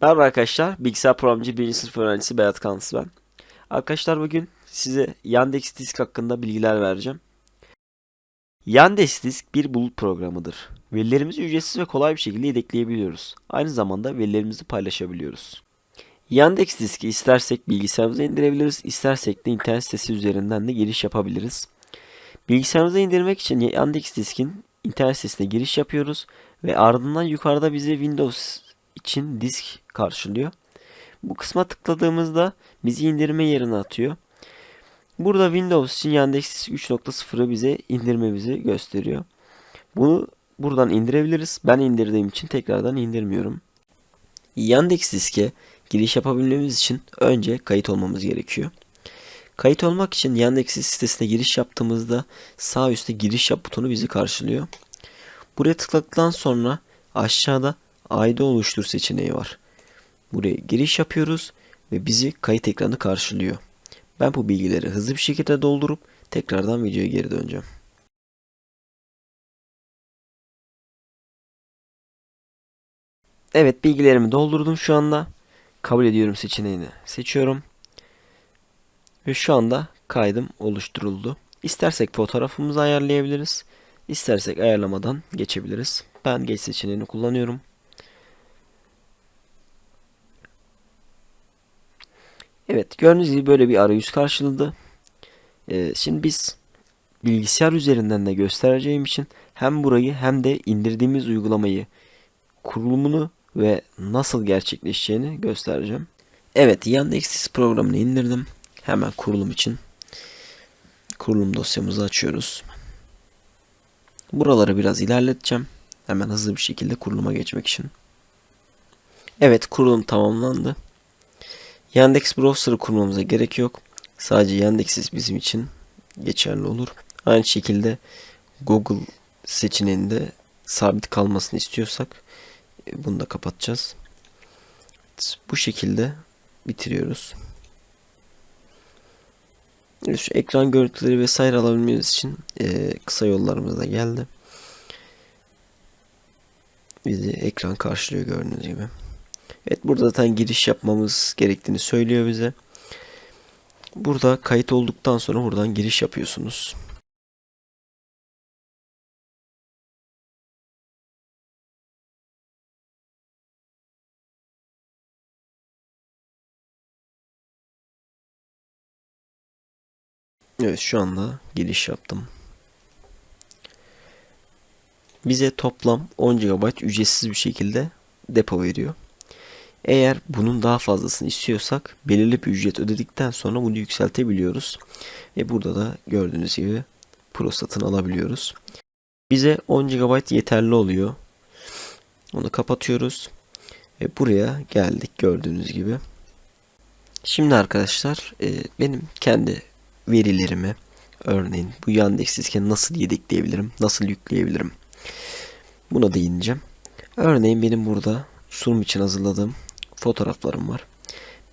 Merhaba arkadaşlar, bilgisayar programcı 1. sınıf öğrencisi Berat Kanlısı ben. Arkadaşlar bugün size Yandex Disk hakkında bilgiler vereceğim. Yandex Disk bir bulut programıdır. Verilerimizi ücretsiz ve kolay bir şekilde yedekleyebiliyoruz. Aynı zamanda verilerimizi paylaşabiliyoruz. Yandex Disk'i istersek bilgisayarımıza indirebiliriz, istersek de internet sitesi üzerinden de giriş yapabiliriz. Bilgisayarımıza indirmek için Yandex Disk'in internet sitesine giriş yapıyoruz ve ardından yukarıda bizi Windows için disk karşılıyor. Bu kısma tıkladığımızda bizi indirme yerine atıyor. Burada Windows için Yandex 3.0'ı bize indirmemizi gösteriyor. Bunu buradan indirebiliriz. Ben indirdiğim için tekrardan indirmiyorum. Yandex diske giriş yapabilmemiz için önce kayıt olmamız gerekiyor. Kayıt olmak için Yandex sitesine giriş yaptığımızda sağ üstte giriş yap butonu bizi karşılıyor. Buraya tıkladıktan sonra aşağıda ID oluştur seçeneği var. Buraya giriş yapıyoruz ve bizi kayıt ekranı karşılıyor. Ben bu bilgileri hızlı bir şekilde doldurup tekrardan videoya geri döneceğim. Evet bilgilerimi doldurdum şu anda. Kabul ediyorum seçeneğini seçiyorum. Ve şu anda kaydım oluşturuldu. İstersek fotoğrafımızı ayarlayabiliriz. İstersek ayarlamadan geçebiliriz. Ben geç seçeneğini kullanıyorum. Evet gördüğünüz gibi böyle bir arayüz karşıladı. Ee, şimdi biz bilgisayar üzerinden de göstereceğim için hem burayı hem de indirdiğimiz uygulamayı kurulumunu ve nasıl gerçekleşeceğini göstereceğim. Evet Yandex programını indirdim. Hemen kurulum için kurulum dosyamızı açıyoruz. Buraları biraz ilerleteceğim. Hemen hızlı bir şekilde kuruluma geçmek için. Evet kurulum tamamlandı. Yandex Browser'ı kurmamıza gerek yok. Sadece Yandex'iz bizim için geçerli olur. Aynı şekilde Google seçeneğinde sabit kalmasını istiyorsak e, bunu da kapatacağız. Bu şekilde bitiriyoruz. Şu ekran görüntüleri vesaire alabilmemiz için e, kısa yollarımız da geldi. Bizi ekran karşılıyor gördüğünüz gibi. Evet burada zaten giriş yapmamız gerektiğini söylüyor bize. Burada kayıt olduktan sonra buradan giriş yapıyorsunuz. Evet şu anda giriş yaptım. Bize toplam 10 GB ücretsiz bir şekilde depo veriyor. Eğer bunun daha fazlasını istiyorsak belirli bir ücret ödedikten sonra bunu yükseltebiliyoruz. Ve burada da gördüğünüz gibi Pro satın alabiliyoruz. Bize 10 GB yeterli oluyor. Onu kapatıyoruz. Ve buraya geldik gördüğünüz gibi. Şimdi arkadaşlar e, benim kendi verilerimi örneğin bu Yandex diskine nasıl yedekleyebilirim, nasıl yükleyebilirim buna değineceğim. Örneğin benim burada sunum için hazırladığım fotoğraflarım var.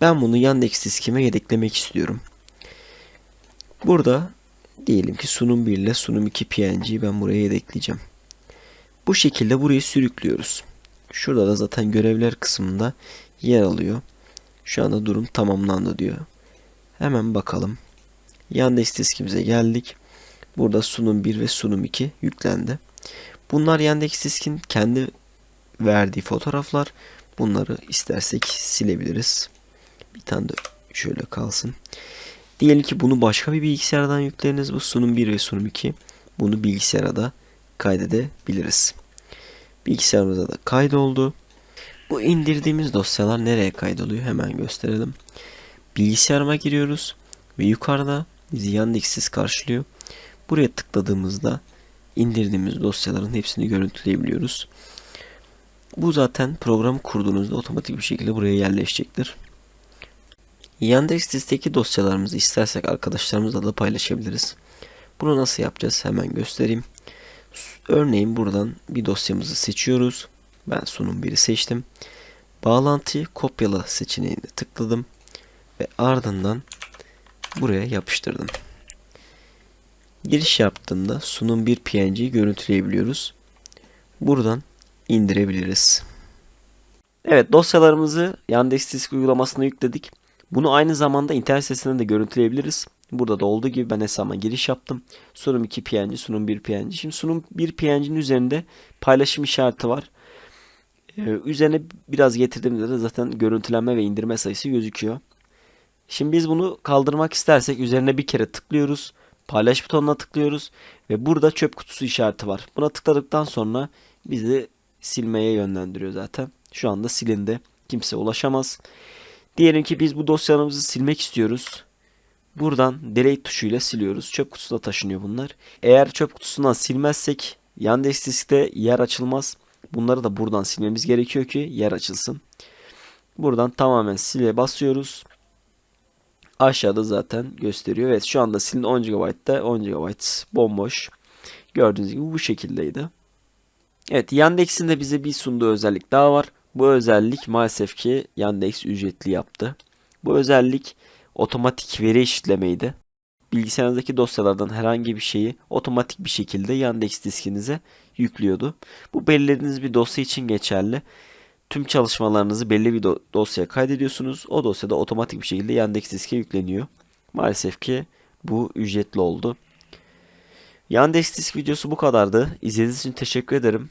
Ben bunu Yandex diskime yedeklemek istiyorum. Burada diyelim ki sunum 1 ile sunum 2 PNG'yi ben buraya yedekleyeceğim. Bu şekilde burayı sürüklüyoruz. Şurada da zaten görevler kısmında yer alıyor. Şu anda durum tamamlandı diyor. Hemen bakalım. Yandex diskimize geldik. Burada sunum 1 ve sunum 2 yüklendi. Bunlar Yandex diskin kendi verdiği fotoğraflar. Bunları istersek silebiliriz. Bir tane de şöyle kalsın. Diyelim ki bunu başka bir bilgisayardan yükleriniz. Bu sunum 1 ve sunum 2. Bunu bilgisayara da kaydedebiliriz. Bilgisayarımıza da kaydoldu. Bu indirdiğimiz dosyalar nereye kaydoluyor hemen gösterelim. Bilgisayarıma giriyoruz ve yukarıda bizi Yandex'siz karşılıyor. Buraya tıkladığımızda indirdiğimiz dosyaların hepsini görüntüleyebiliyoruz. Bu zaten programı kurduğunuzda otomatik bir şekilde buraya yerleşecektir. Yandex listedeki dosyalarımızı istersek arkadaşlarımızla da paylaşabiliriz. Bunu nasıl yapacağız hemen göstereyim. Örneğin buradan bir dosyamızı seçiyoruz. Ben sunum 1'i seçtim. Bağlantıyı kopyala seçeneğine tıkladım. Ve ardından buraya yapıştırdım. Giriş yaptığında sunum 1 PNG'yi görüntüleyebiliyoruz. Buradan indirebiliriz. Evet dosyalarımızı Yandex Disk uygulamasına yükledik. Bunu aynı zamanda internet sitesinden de görüntüleyebiliriz. Burada da olduğu gibi ben hesabıma giriş yaptım. Sunum 2 PNG, sunum 1 PNG. Şimdi sunum 1 PNG'nin üzerinde paylaşım işareti var. Ee, üzerine biraz getirdiğimde de zaten görüntülenme ve indirme sayısı gözüküyor. Şimdi biz bunu kaldırmak istersek üzerine bir kere tıklıyoruz. Paylaş butonuna tıklıyoruz ve burada çöp kutusu işareti var. Buna tıkladıktan sonra bizi silmeye yönlendiriyor zaten. Şu anda silindi. Kimse ulaşamaz. Diyelim ki biz bu dosyalarımızı silmek istiyoruz. Buradan delete tuşuyla siliyoruz. Çöp kutusuna taşınıyor bunlar. Eğer çöp kutusundan silmezsek Yandex diskte yer açılmaz. Bunları da buradan silmemiz gerekiyor ki yer açılsın. Buradan tamamen sile basıyoruz. Aşağıda zaten gösteriyor. Evet şu anda silin 10 GB'da 10 GB bomboş. Gördüğünüz gibi bu şekildeydi. Evet Yandex'in de bize bir sunduğu özellik daha var. Bu özellik maalesef ki Yandex ücretli yaptı. Bu özellik otomatik veri eşitlemeydi. Bilgisayarınızdaki dosyalardan herhangi bir şeyi otomatik bir şekilde Yandex diskinize yüklüyordu. Bu belirlediğiniz bir dosya için geçerli. Tüm çalışmalarınızı belli bir do- dosyaya kaydediyorsunuz. O dosyada otomatik bir şekilde Yandex diske yükleniyor. Maalesef ki bu ücretli oldu. Yandex disk videosu bu kadardı. İzlediğiniz için teşekkür ederim.